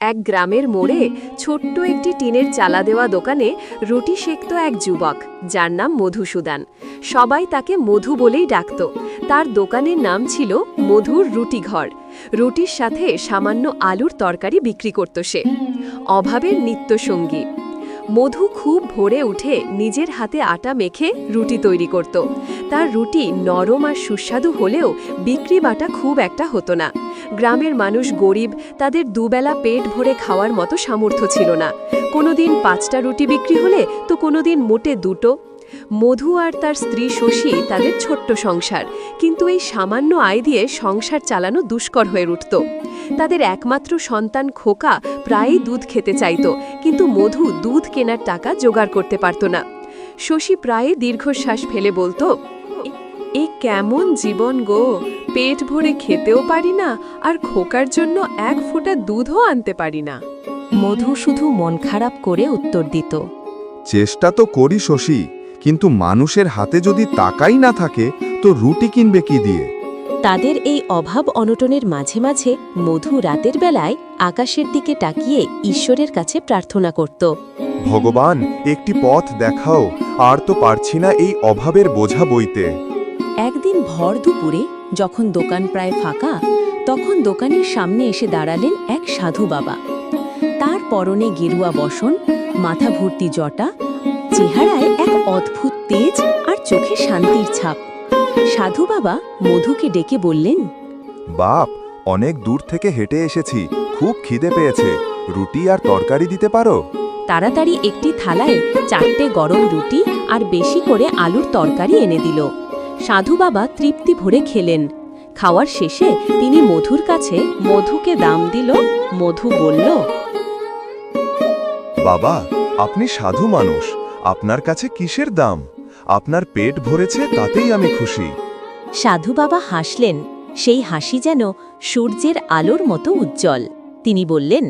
এক গ্রামের মোড়ে ছোট্ট একটি টিনের চালা দেওয়া দোকানে রুটি সেকত এক যুবক, যার নাম মধুসূদান। সবাই তাকে মধু বলেই ডাকত। তার দোকানের নাম ছিল মধুর রুটি ঘর। রুটির সাথে সামান্য আলুর তরকারি বিক্রি করত সে। অভাবের নিত্যসঙ্গী মধু খুব ভোরে উঠে নিজের হাতে আটা মেখে রুটি তৈরি করত। তার রুটি নরম আর সুস্বাদু হলেও বিক্রি বাটা খুব একটা হতো না। গ্রামের মানুষ গরিব, তাদের দুবেলা পেট ভরে খাওয়ার মতো সামর্থ্য ছিল না। কোনোদিন পাঁচটা রুটি বিক্রি হলে তো কোনোদিন মোটে দুটো। মধু আর তার স্ত্রী শশী তাদের ছোট্ট সংসার, কিন্তু এই সামান্য আয় দিয়ে সংসার চালানো দুষ্কর হয়ে উঠত। তাদের একমাত্র সন্তান খোকা প্রায়ই দুধ খেতে চাইত, কিন্তু মধু দুধ কেনার টাকা জোগাড় করতে পারত না। শশী প্রায় দীর্ঘশ্বাস ফেলে বলতো এ কেমন জীবন গো! পেট ভরে খেতেও পারি না আর খোকার জন্য এক ফোঁটা দুধও আনতে পারি না। মধু শুধু মন খারাপ করে উত্তর দিত। চেষ্টা তো করি শশী কিন্তু মানুষের হাতে যদি টাকাই না থাকে তো রুটি কিনবে কি দিয়ে? তাদের এই অভাব অনটনের মাঝে মাঝে মধু রাতের বেলায় আকাশের দিকে তাকিয়ে ঈশ্বরের কাছে প্রার্থনা করত। ভগবান একটি পথ দেখাও আর তো পারছি না এই অভাবের বোঝা বইতে। একদিন ভর দুপুরে যখন দোকান প্রায় ফাঁকা তখন দোকানের সামনে এসে দাঁড়ালেন এক সাধু বাবা। তার পরনে গেরুয়া বসন মাথা ভর্তি জটা চেহারায় এক অদ্ভুত তেজ আর চোখে শান্তির ছাপ। সাধু বাবা মধুকে ডেকে বললেন বাপ অনেক দূর থেকে হেঁটে এসেছি খুব খিদে পেয়েছে। রুটি আর তরকারি দিতে পারো? তাড়াতাড়ি একটি থালায় চারটে গরম রুটি আর বেশি করে আলুর তরকারি এনে দিল। সাধু বাবা তৃপ্তি ভরে খেলেন। খাওয়ার শেষে তিনি মধুর কাছে মধুকে দাম দিল মধু বলল বাবা আপনি সাধু মানুষ আপনার কাছে কিসের দাম? আপনার পেট ভরেছে তাতেই আমি খুশি। সাধু বাবা হাসলেন সেই হাসি যেন সূর্যের আলোর মতো উজ্জ্বল। তিনি বললেন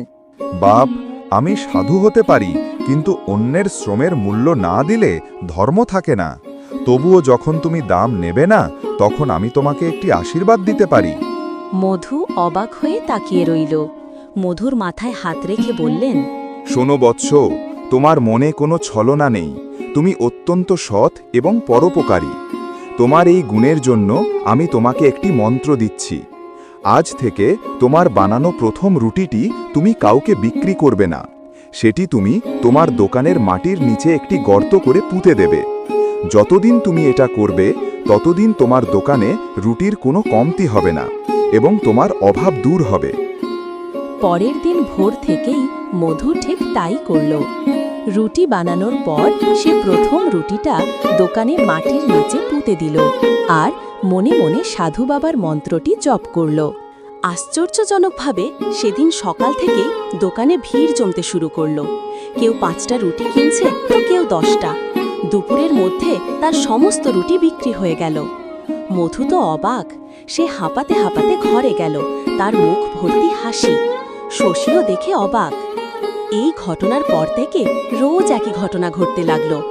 বাপ আমি সাধু হতে পারি কিন্তু অন্যের শ্রমের মূল্য না দিলে ধর্ম থাকে না। তবুও যখন তুমি দাম নেবে না তখন আমি তোমাকে একটি আশীর্বাদ দিতে পারি। মধু অবাক হয়ে তাকিয়ে রইল। মধুর মাথায় হাত রেখে বললেন শোনো বৎস তোমার মনে কোনো ছলনা নেই। তুমি অত্যন্ত সৎ এবং পরোপকারী। তোমার এই গুণের জন্য আমি তোমাকে একটি মন্ত্র দিচ্ছি। আজ থেকে তোমার বানানো প্রথম রুটিটি তুমি কাউকে বিক্রি করবে না। সেটি তুমি তোমার দোকানের মাটির নিচে একটি গর্ত করে পুঁতে দেবে। যতদিন তুমি এটা করবে, ততদিন তোমার দোকানে রুটির কোনো কমতি হবে না এবং তোমার অভাব দূর হবে। পরের দিন ভোর থেকেই মধু ঠিক তাই করল। রুটি বানানোর পর সে প্রথম রুটিটা দোকানে মাটির নিচে পুঁতে দিল আর মনে মনে সাধু বাবার মন্ত্রটি জপ করল। আশ্চর্যজনকভাবে সেদিন সকাল থেকেই দোকানে ভিড় জমতে শুরু করল। কেউ পাঁচটা রুটি কিনছে, তো কেউ দশটা। দুপুরের মধ্যে তার সমস্ত রুটি বিক্রি হয়ে গেল। মধু তো অবাক, সে হাঁপাতে হাঁপাতে ঘরে গেল, তার মুখ ভর্তি হাসি। শশীও দেখে অবাক। এই ঘটনার পর থেকে রোজ একই ঘটনা ঘটতে লাগল।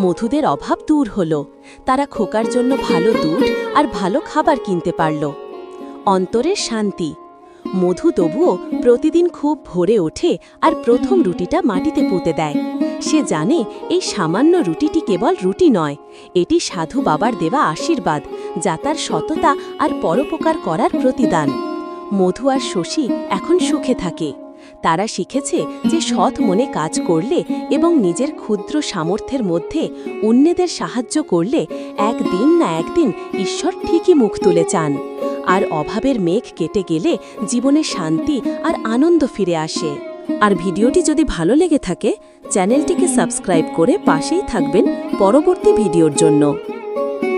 মধুদের অভাব দূর হল, তারা খোকার জন্য ভালো দুধ আর ভালো খাবার কিনতে পারল। অন্তরের শান্তি মধু তবুও প্রতিদিন খুব ভোরে ওঠে আর প্রথম রুটিটা মাটিতে পুঁতে দেয়। সে জানে এই সামান্য রুটিটি কেবল রুটি নয়, এটি সাধু বাবার দেওয়া আশীর্বাদ, যা তার সততা আর পরোপকার করার প্রতিদান। মধু আর শশী এখন সুখে থাকে। তারা শিখেছে যে সৎ মনে কাজ করলে এবং নিজের ক্ষুদ্র সামর্থ্যের মধ্যে অন্যদের সাহায্য করলে একদিন না একদিন ঈশ্বর ঠিকই মুখ তুলে চান। আর অভাবের মেঘ কেটে গেলে জীবনে শান্তি আর আনন্দ ফিরে আসে। আর ভিডিওটি যদি ভালো লেগে থাকে, চ্যানেলটিকে সাবস্ক্রাইব করে পাশেই থাকবেন পরবর্তী ভিডিওর জন্য।